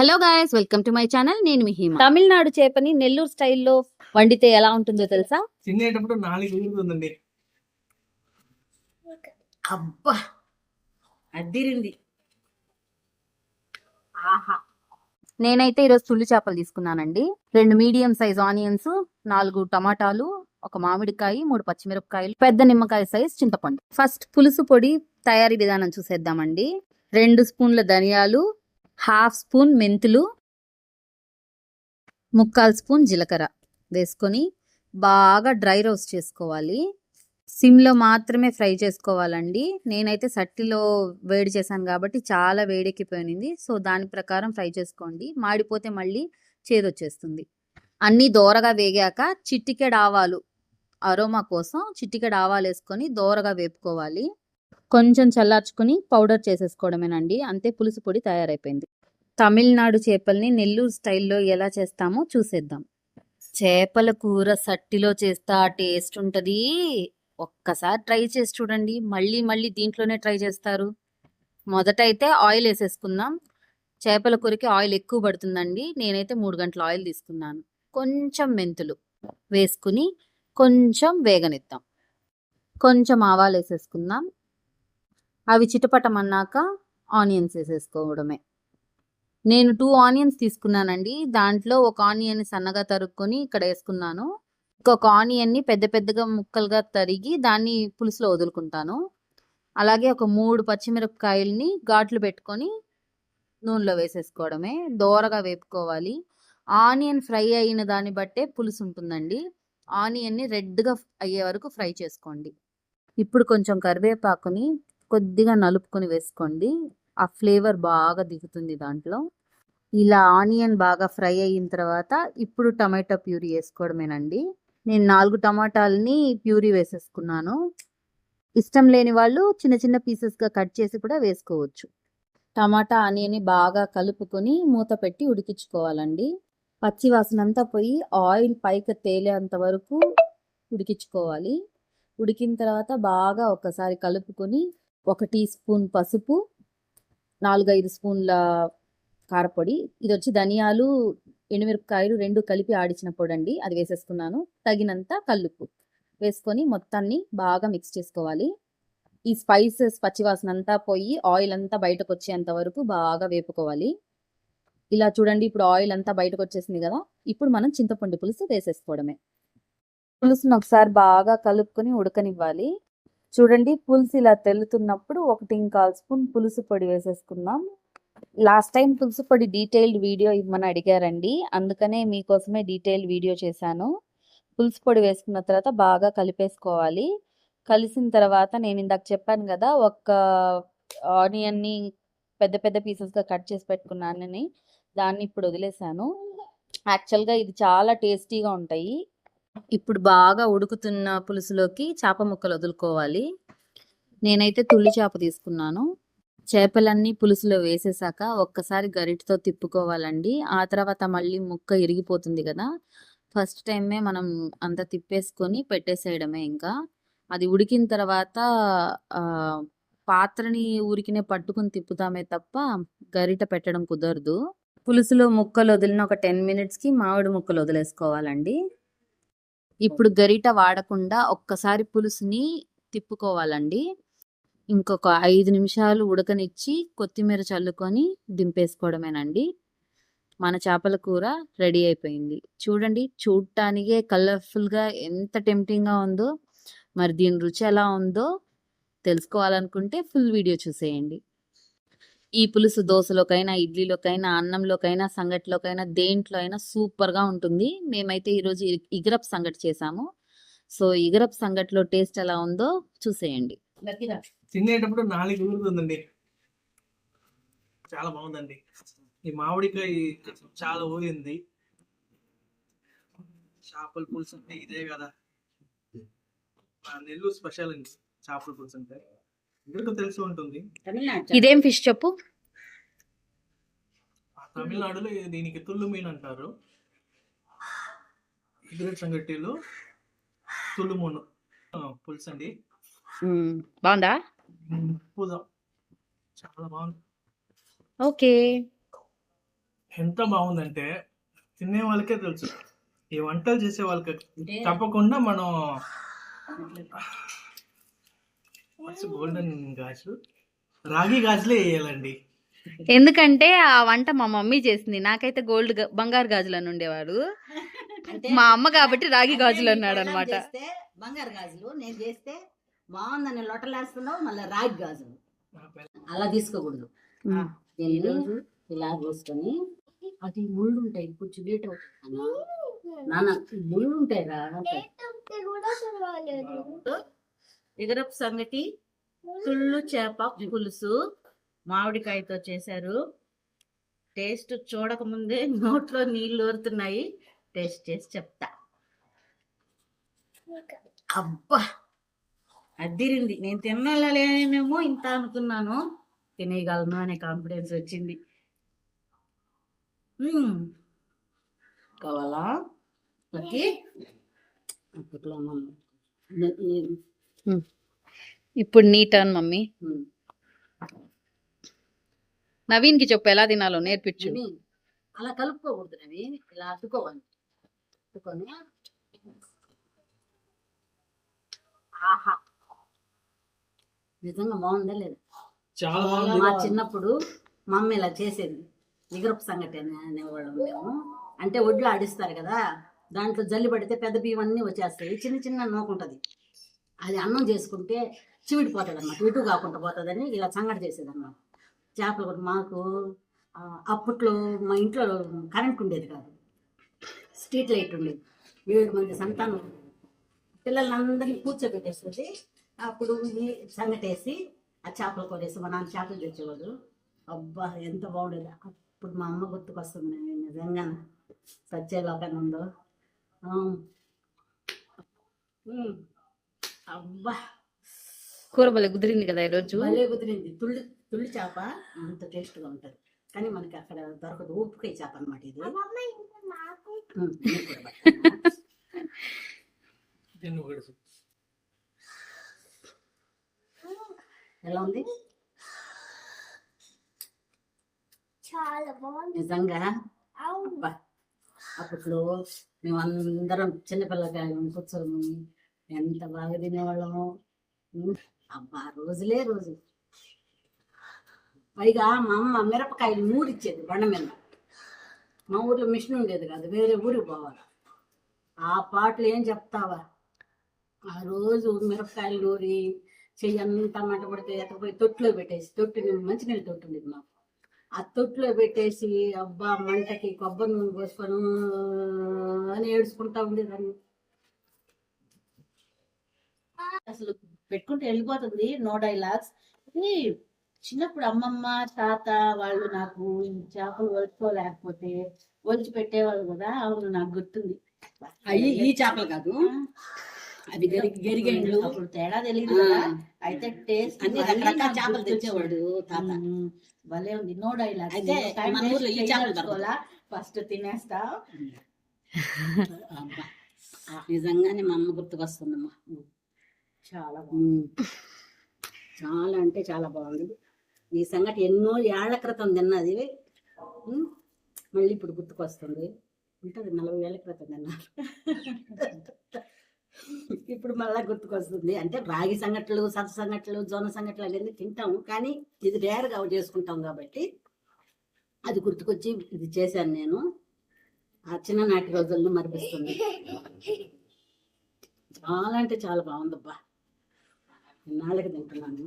Hello guys welcome to my channel నేను మీ హిమ. తమిళనాడు చేపని నెల్లూరు స్టైల్లో వండితే ఎలా ఉంటుందో తెలుసా? తినేటప్పుడు నాలుగు ఊరుతుందండి అబ్బా అద్దిరింది. ఆహా. నేనైతే ఈరోజు తుల్లి చేపలు తీసుకున్నానండి. రెండు మీడియం సైజ్ ఆనియన్స్ నాలుగు టమాటాలు ఒక మామిడికాయ మూడు పచ్చిమిరపకాయలు పెద్ద నిమ్మకాయ సైజ్ చింతపండు. ఫస్ట్ పులుసు పొడి తయారీ విధానం చూసేద్దామండి. రెండు స్పూన్ల ధనియాలు హాఫ్ స్పూన్ మెంతులు ముక్కాల్ స్పూన్ జీలకర్ర వేసుకొని బాగా డ్రై రోస్ట్ చేసుకోవాలి. సిమ్లో మాత్రమే ఫ్రై చేసుకోవాలండి. నేనైతే సట్టిలో వేడి చేశాను కాబట్టి చాలా వేడెక్కిపోయింది. సో దాని ప్రకారం ఫ్రై చేసుకోండి. మాడిపోతే మళ్ళీ చేదొచ్చేస్తుంది. అన్నీ దోరగా వేగాక చిట్టికెడ్ ఆవాలు అరోమా కోసం చిట్టికెడ్ ఆవాలు వేసుకొని దోరగా వేపుకోవాలి. కొంచెం చల్లార్చుకుని పౌడర్ చేసేసుకోవడమేనండి. అంతే పులుసు పొడి తయారైపోయింది. తమిళనాడు చేపల్ని నెల్లూరు స్టైల్లో ఎలా చేస్తామో చూసేద్దాం. చేపల కూర సట్టిలో చేస్తే ఆ టేస్ట్ ఉంటుంది. ఒక్కసారి ట్రై చేసి చూడండి. మళ్ళీ మళ్ళీ దీంట్లోనే ట్రై చేస్తారు. మొదట అయితే ఆయిల్ వేసేసుకుందాం. చేపల కూరకి ఆయిల్ ఎక్కువ పడుతుందండి. నేనైతే మూడు గంటల ఆయిల్ తీసుకున్నాను. కొంచెం మెంతులు వేసుకుని కొంచెం వేగనిద్దాం. కొంచెం ఆవాలు వేసేసుకుందాం. అవి చిటపటమన్నాక ఆనియన్స్ వేసేసుకోవడమే. నేను టూ ఆనియన్స్ తీసుకున్నానండి. దాంట్లో ఒక ఆనియన్ని సన్నగా తరుక్కొని ఇక్కడ వేసుకున్నాను. ఇంకొక ఆనియన్ని పెద్ద పెద్దగా ముక్కలుగా తరిగి దాన్ని పులుసులో వదులుకుంటాను. అలాగే ఒక మూడు పచ్చిమిరపకాయల్ని ఘాట్లు పెట్టుకొని నూనెలో వేసేసుకోవడమే. దోరగా వేపుకోవాలి. ఆనియన్ ఫ్రై అయిన దాన్ని బట్టే పులుసు ఉంటుందండి. ఆనియన్ని రెడ్గా అయ్యే వరకు ఫ్రై చేసుకోండి. ఇప్పుడు కొంచెం కరివేపాకుని కొద్దిగా నలుపుకొని వేసుకోండి. ఆ ఫ్లేవర్ బాగా దిగుతుంది దాంట్లో. ఇలా ఆనియన్ బాగా ఫ్రై అయిన తర్వాత ఇప్పుడు టమాటో ప్యూరీ వేసుకోవడమేనండి. నేను నాలుగు టమాటాలని ప్యూరీ వేసేసుకున్నాను. ఇష్టం లేని వాళ్ళు చిన్న చిన్న పీసెస్గా కట్ చేసి కూడా వేసుకోవచ్చు. టమాటా ఆనియన్ని బాగా కలుపుకొని మూత పెట్టి ఉడికించుకోవాలండి. పచ్చి వాసన అంతా పోయి ఆయిల్ పైకి తేలేంత వరకు ఉడికించుకోవాలి. ఉడికిన తర్వాత బాగా ఒకసారి కలుపుకొని ఒక టీ స్పూన్ పసుపు నాలుగైదు స్పూన్ల కారపొడి. ఇది వచ్చి ధనియాలు ఎండుమిరపకాయలు రెండు కలిపి ఆడిచిన పొడి అండి అది వేసేసుకున్నాను. తగినంత కల్లుప్పు వేసుకొని మొత్తాన్ని బాగా మిక్స్ చేసుకోవాలి. ఈ స్పైసెస్ పచ్చివాసన అంతా పోయి ఆయిల్ అంతా బయటకు వచ్చేంత వరకు బాగా వేపుకోవాలి. ఇలా చూడండి ఇప్పుడు ఆయిల్ అంతా బయటకు వచ్చేసింది కదా. ఇప్పుడు మనం చింతపండు పులుసు వేసేసుకోవడమే. పులుసును ఒకసారి బాగా కలుపుకొని ఉడకనివ్వాలి. చూడండి పులుసు ఇలా తెల్లుతున్నప్పుడు ఒకటి ఇంకాల్ స్పూన్ పులుసు పొడి వేసేసుకుందాం. లాస్ట్ టైం పులుసు పొడి డీటెయిల్డ్ వీడియో ఇవ్వమని అడిగారండి. అందుకనే మీకోసమే డీటెయిల్ వీడియో చేశాను. పులుసు పొడి వేసుకున్న తర్వాత బాగా కలిపేసుకోవాలి. కలిసిన తర్వాత నేను ఇందాక చెప్పాను కదా ఒక ఆనియన్ని పెద్ద పెద్ద పీసెస్గా కట్ చేసి పెట్టుకున్నానని దాన్ని ఇప్పుడు వదిలేసాను యాక్చువల్గా ఇది చాలా టేస్టీగా ఉంటాయి. ఇప్పుడు బాగా ఉడుకుతున్న పులుసులోకి చేప ముక్కలు వదులుకోవాలి. నేనైతే తుల్లి చేప తీసుకున్నాను. చేపలన్నీ పులుసులో వేసేసాక ఒక్కసారి గరిటతో తిప్పుకోవాలండి. ఆ తర్వాత మళ్ళీ ముక్క ఇరిగిపోతుంది కదా. ఫస్ట్ టైమే మనం అంత తిప్పేసుకొని పెట్టేసేయడమే ఇంకా. అది ఉడికిన తర్వాత పాత్రని ఊరికినే పట్టుకుని తిప్పుతామే తప్ప గరిట పెట్టడం కుదరదు. పులుసులో ముక్కలు వదిలిన ఒక టెన్ మినిట్స్కి మామిడి ముక్కలు వదిలేసుకోవాలండి. ఇప్పుడు గరిట వాడకుండా ఒక్కసారి పులుసుని తిప్పుకోవాలండి. ఇంకొక ఐదు నిమిషాలు ఉడకనిచ్చి కొత్తిమీర చల్లుకొని దింపేసుకోవడమేనండి. మన చేపల కూర రెడీ అయిపోయింది. చూడండి చూడటానికే కలర్ఫుల్గా ఎంత టెంప్టింగ్గా ఉందో మరి దీని రుచి ఎలా ఉందో తెలుసుకోవాలనుకుంటే ఫుల్ వీడియో చూసేయండి. ఈ పులుసు దోశలోకైనా ఇడ్లీలోకైనా అన్నంలోకైనా సంగటిలోకైనా దేంట్లో అయినా సూపర్గా ఉంటుంది. మేమైతే ఈరోజు ఇగరప్ సంగటి చేసాము. సో ఇగరప్ సంగటిలో టేస్ట్ ఎలా ఉందో చూసేయండి. తినేటప్పుడు నాలుగు ఊరుతుందండి చాలా బాగుందండి. ఈ మామిడికాయ చాలా ఊరింది. చేపల పులుసు అంటే ఇదే కదా. నెల్లూరు స్పెషల్ అండి చేపల పులుసు అంటే. తెలిసి ఉంటుంది? తమిళనాడు. ఇదేం ఫిష్ చెప్పు? ఆ తమిళనాడులో దీనికి తుల్లు మీన్ అంటారు. ఇగురు సంగటిలో. తుల్లుమూను ఆ, పులుసు అండి. బాగుందా? పూజ చాలా బాగుంది. ఓకే. ఎంత బాగుందంటే తినే వాళ్ళకే తెలుసు. ఈ వంటలు చేసే వాళ్ళకి తప్పకుండా మనం గోల్డెన్ గాజులు రాగి గాజులే వేయాలండి. ఎందుకంటే ఆ వంట మా మమ్మీ చేసింది. నాకైతే గోల్డ్ గా- బంగారు గాజులు అని ఉండేవాడు. అంటే మా అమ్మ కాబట్టి రాగి గాజులు అన్నాడు అనమాట చేస్తే బంగారు గాజులు నేను చేస్తే బాగుందని లొట్టలేస్తున్నావు మళ్ళీ రాగి గాజులు. అలా తీసుకోకూడదు. దీన్ని ఇలా తీసుకొని అది ముళ్ళు ఉంటాయి కొంచెం లేట్ అవుతుంది నాన్న ముళ్ళు ఉంటాయి రా ఎగరపు సంగటి తుళ్ళు చేప పులుసు మామిడికాయతో చేశారు. టేస్ట్ చూడకముందే నోట్లో నీళ్ళు ఊరుతున్నాయి. టేస్ట్ చేసి చెప్తా. అబ్బా! అద్దిరింది. నేను తినాలేనేమో ఇంత అనుకున్నాను. తినేయగలను అనే కాన్ఫిడెన్స్ వచ్చింది. కావాలా? ఓకే. అప్పట్లో ఇప్పుడు నీ టర్న్ మమ్మీ. మ్మ్. నవీన్కి చెప్పు ఎలా తినాలో నేర్పించు. అలా కలుపుకోకూడదు అవి ఇలా అతుకోవాలి అతుకొని ఆహా. నిజంగా బాగుందా లేదా? చాలా మా చిన్నప్పుడు మా అమ్మ ఇలా చేసేది. నిగరపు సంగటి అని అనేవాళ్ళం మేము. అంటే ఒడ్లు ఆడిస్తారు కదా దాంట్లో జల్లి పడితే పెద్ద బియ్యం అన్నీ వచ్చేస్తాయి. చిన్న చిన్న నూకుంటుంది అది అన్నం చేసుకుంటే చివిడిపోతుంది అన్నమాట ఇటు కాకుండా పోతుందని ఇలా సంగటి చేసేదన్నమాట. చేపలు కూడా మాకు అప్పట్లో మా ఇంట్లో కరెంట్ ఉండేది కాదు. స్ట్రీట్ లైట్ ఉండేది. ఏడు మంది సంతానం పిల్లలందరినీ కూర్చోబెట్టేస్తుంది అప్పుడు ఈ సంగటేసి ఆ చేపలు కొనేసి మా నాన్న చేపలు తెచ్చేవాడు. అబ్బా ఎంత బాగుండేది. అప్పుడు మా అమ్మ గుర్తుకొస్తుంది నేను నిజంగా. సత్యలోకం ఉందో అబ్బా. కూర భలే కుదిరింది కదా ఈరోజు? భలే కుదిరింది. తుళ్ళి తుళ్ళి చేప అంత టేస్ట్గా ఉంటుంది. కానీ మనకి అక్కడ దొరకదు. ఉప్పుకాయ చేప అనమాట ఇది. ఎలా ఉంది? చాలా బాగుంది. నిజంగా? అప్పట్లో మేమందరం చిన్నపిల్లకాయలు కూర్చొని ఎంత బాగా తినేవాళ్ళము అబ్బా రోజులే రోజు పైగా మా అమ్మ మిరపకాయలు నూరిచ్చేది బండ మీద. మా ఊర్లో మిషన్ ఉండేది కాదు వేరే ఊరికి పోవాలి. ఆ పాటలు ఏం చెప్తావా? ఆ రోజు మిరపకాయలు నూరి చెయ్యి అంతా మంట పడితే ఎత్తపోయి తొట్టులో పెట్టేసి తొట్టు మంచినీళ్ళు తొట్టు ఉండేది మాకు. ఆ తొట్టులో పెట్టేసి అబ్బా మంటకి కొబ్బరి నూనె పోసుకొని అని ఏడుచుకుంటా ఉండేదాన్ని. అసలు పెట్టుకుంటే వెళ్ళిపోతుంది. No dialogues. ఇది చిన్నప్పుడు అమ్మమ్మ తాత వాళ్ళు నాకు ఈ చేపలు వలుచుకోలేకపోతే ఒలిచి పెట్టేవాళ్ళు కదా అవును నాకు గుర్తుంది. అయ్యి ఈ చేపలు కాదు. అవి గరి గరిగేండ్లు. అప్పుడు తేడా తెలియదు కదా. అయితే టేస్ట్ అన్ని రకరకాల చేపలు తెచ్చేవాడు తాత. భలే ఉంది. నో డైలాగ్ అయితే ఈ చేపలు. ఫస్ట్ తినేస్తా. నిజంగానే మా అమ్మ గుర్తుకొస్తుందమ్మా. చాలా బాగుంది. చాలా అంటే చాలా బాగుంది. ఈ సంగతి ఎన్నో ఏళ్ళ క్రితం తిన్నది. మళ్ళీ ఇప్పుడు గుర్తుకొస్తుంది. ఉంటుంది నలభై ఏళ్ళ క్రితం తిన్నారు. ఇప్పుడు మళ్ళా గుర్తుకొస్తుంది. అంటే రాగి సంగట్లు సత్త సంగట్లు జొన్న సంగట్లు అవన్నీ తింటాము. కానీ ఇది రేర్గా చేసుకుంటాం కాబట్టి అది గుర్తుకొచ్చి ఇది చేశాను నేను. ఆ చిన్ననాటి రోజుల్లో మరిపిస్తుంది. చాలా అంటే చాలా బాగుందబ్బా. నాలుగు తింటున్నాను.